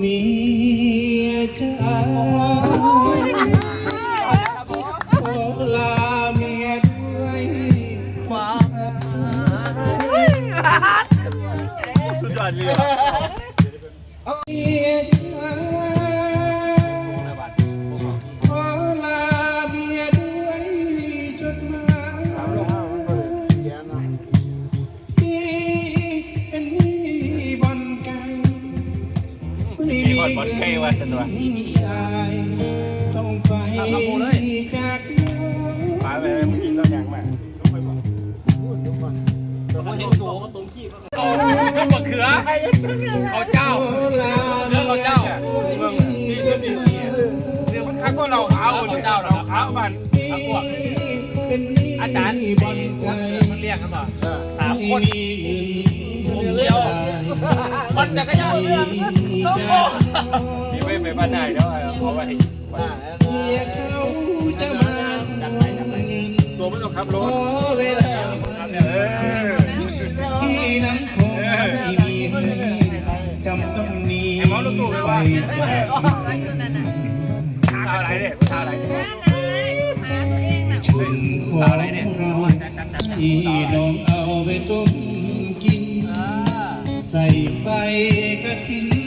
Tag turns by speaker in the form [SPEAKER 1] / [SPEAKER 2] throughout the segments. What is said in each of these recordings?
[SPEAKER 1] มียจ้าขอลาเมียด้วยว้า
[SPEAKER 2] สุดยอดเลย
[SPEAKER 1] เมีย ว่าจันว่าต้องไปจากปลาไปเมื่อกี้เราอย่าง
[SPEAKER 2] มากมันเห็นสูงตรงขี้
[SPEAKER 3] ซุปมะเขือเขาเจ้าเนื้อเขาเจ้า
[SPEAKER 1] ที่
[SPEAKER 4] ที่นี่
[SPEAKER 1] เ
[SPEAKER 3] นื้อ
[SPEAKER 2] ข้างก็เราเอาเจ้าเราเอาบันข้างพวก
[SPEAKER 3] อาจารย์
[SPEAKER 1] บอล
[SPEAKER 3] มันเรียกกันว่าสามคน เดียว มันจักรยานเรื่อง
[SPEAKER 2] ต้องโอ้นี่ไม่ไปบ้านนายแล้วเพราะว่า
[SPEAKER 1] เสียเขาจะมา
[SPEAKER 2] ตัวไม่ต้องขับรถ
[SPEAKER 1] ที่น้ำคงที่มีจำต้อง
[SPEAKER 2] มีไป
[SPEAKER 3] อะไรเนี่ยอะไรเนี่ย
[SPEAKER 1] ชุนของเราที่น้องเอาไปต้ม ไปกระทิ้ง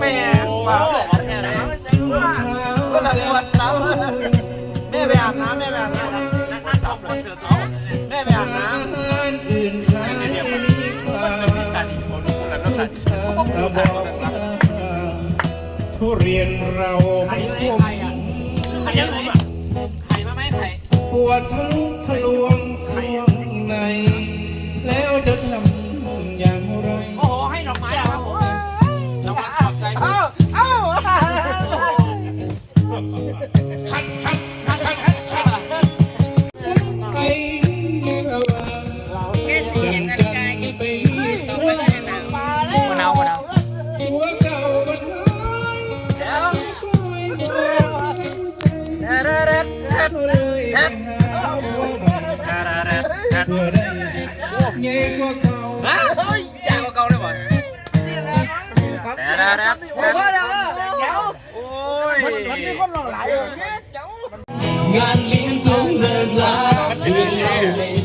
[SPEAKER 3] แม่ ก็นั
[SPEAKER 1] ก
[SPEAKER 3] บ
[SPEAKER 1] วชสาวุ
[SPEAKER 5] เรี
[SPEAKER 3] ย
[SPEAKER 1] นเราไข่
[SPEAKER 3] ไม่
[SPEAKER 5] ไข่อะ
[SPEAKER 1] ไยั
[SPEAKER 4] งไงไข่
[SPEAKER 1] มา
[SPEAKER 3] ไหมไข่
[SPEAKER 1] ปวดทั้งทะลวงส่วงใน แล้วจะทำ งาน
[SPEAKER 5] เลี้
[SPEAKER 1] ยงต้องเลิกลาเดือน
[SPEAKER 2] นี้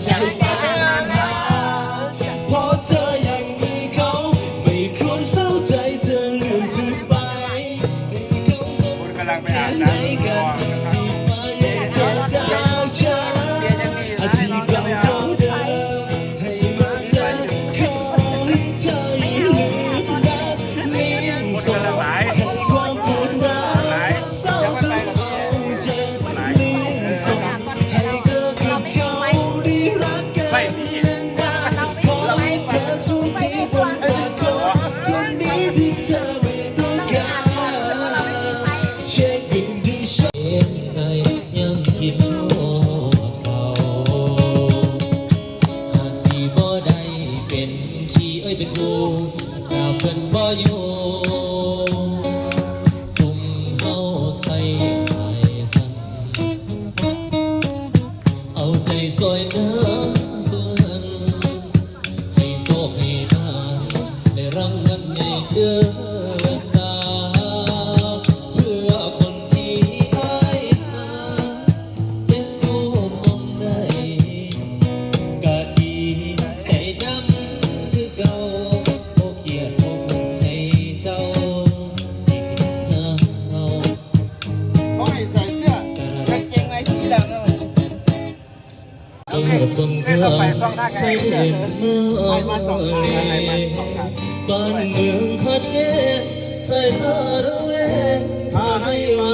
[SPEAKER 2] ไป
[SPEAKER 1] มาออะองทางบ้านเมืองขัด
[SPEAKER 2] แย้งใส่ตาระแวงหายวั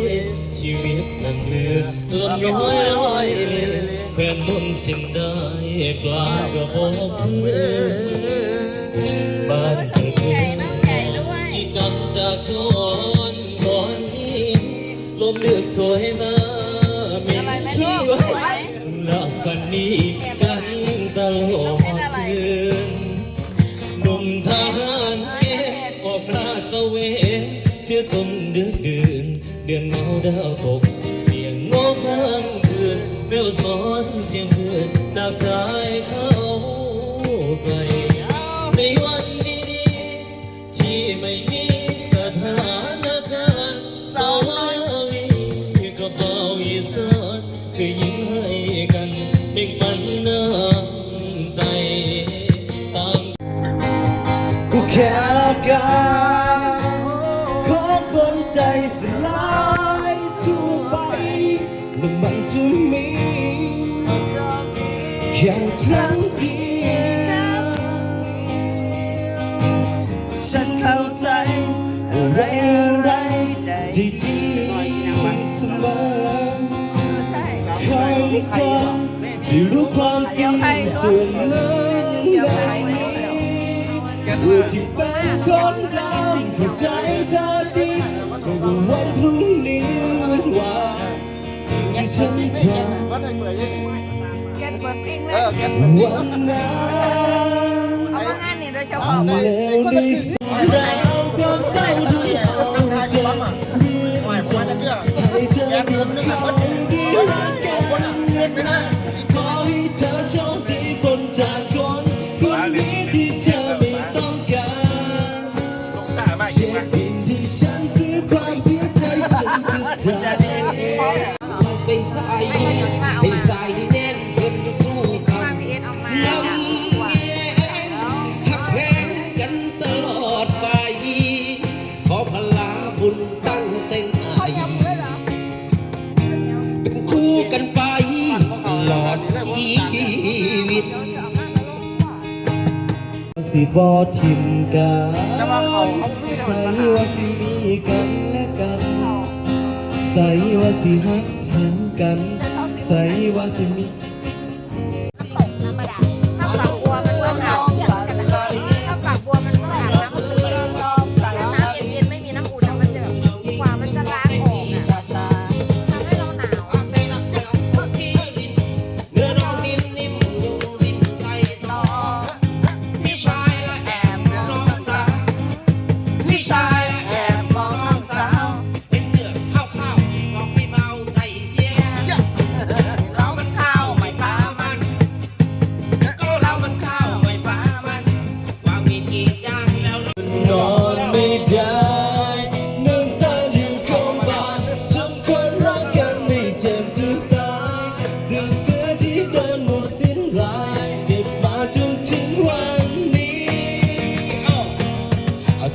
[SPEAKER 2] มชีวิตนั้นเลือลำน้อยลอยเพื่อนบนสิ่งใดกลายก็พบเพื่อบ้านเกิด
[SPEAKER 1] เมือ
[SPEAKER 2] ที่จำจากทอนก่อนนี้ลมเลือกสวยมาเม็นขี้วันรังกันนี้ เข้าใจ อะไรอะไรได้ดีดีเสมอเขาที่ด้รู้ความจริงส่วนลึกในว่อที่เป็นคนดำเข้าใจเธอดีแต่ว่าวันพรุ่งนี้วันวานสิ่งที่ฉันทำวันนั้นวั
[SPEAKER 6] นนั้
[SPEAKER 2] น
[SPEAKER 6] นี่
[SPEAKER 2] โดยเฉพาะคน right. บอทิมกัน
[SPEAKER 6] แา
[SPEAKER 2] ใส่ว่าสิมีกันและกัน ใส่ว่าสิหักหันกัน ใส่ว่าสิมี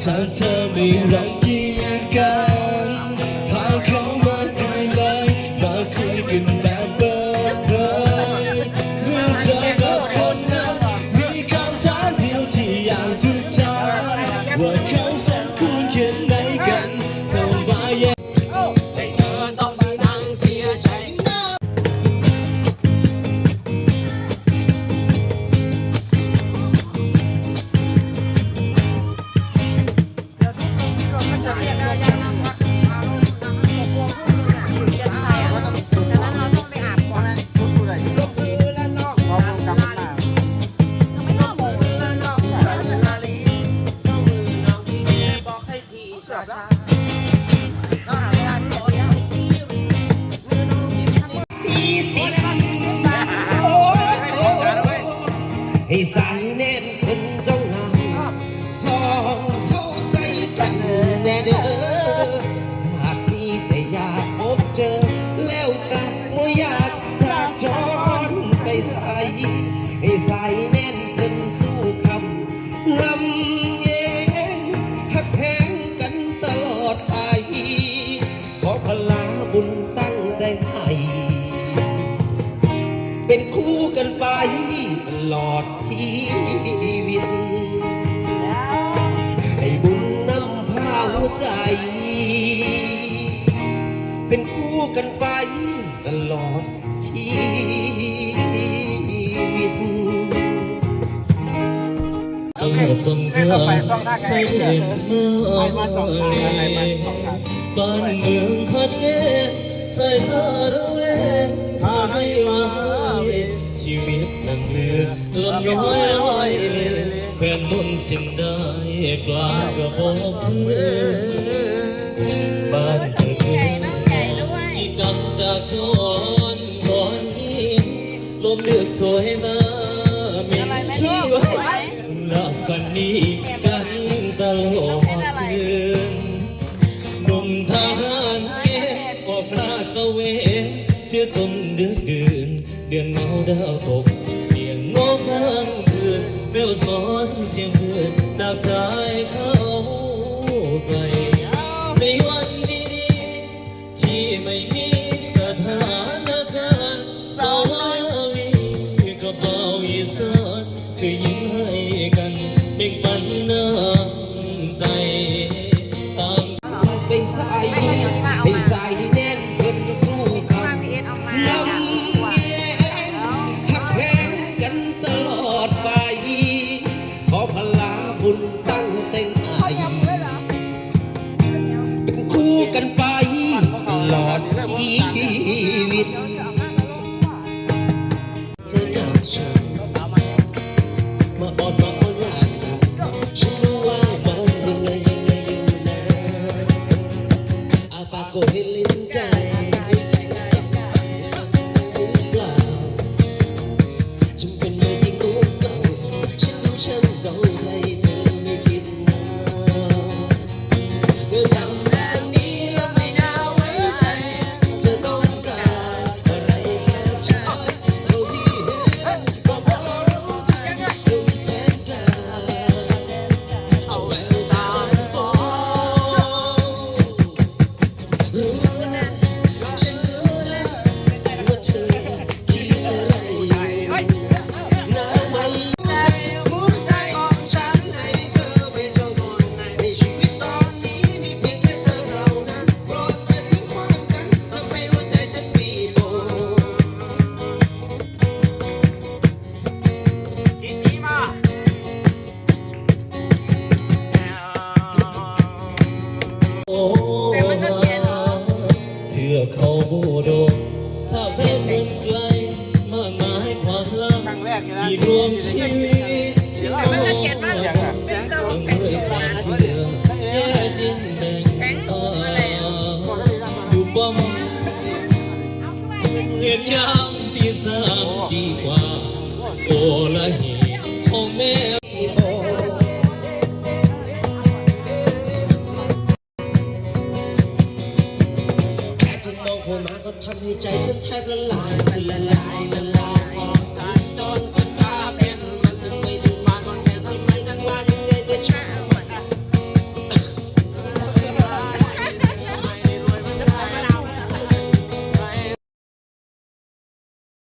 [SPEAKER 1] ถ้าเธอไม่รังเกียจกัน กัน
[SPEAKER 2] ไปตลอดชีวิต ให้บุญนำพาหัวใจ เป็นคู่กันไปตลอดชีวิตโอเคเรื่องใช้เด็กเมื่อมาส
[SPEAKER 1] องทางอะ
[SPEAKER 6] ไรมา
[SPEAKER 2] สองทางบ้านเมืองขัดแย้งใส่เธอระแวงถ้าให้มา ดังเรือลำน้อยลอยเลแควนบนสิ่งได้กลางกระบอกเพื่อนบ้านเกิด
[SPEAKER 1] ใหญ่น้อ
[SPEAKER 2] ที่จำจากก่อนก่อนนี้ลมเลือกสวยมาไม่คิดว่ารักกันนี้กันตลอดคืนหนุ่มทหารเกณฑ์ออกลาดตะเวนเสียจนเดือนเดือนเดือนเมาดาวต บุญตั้งเต็งไอเป็นคู่
[SPEAKER 1] กั
[SPEAKER 2] นไปหลอดชีวิตเจอกับฉัน will call.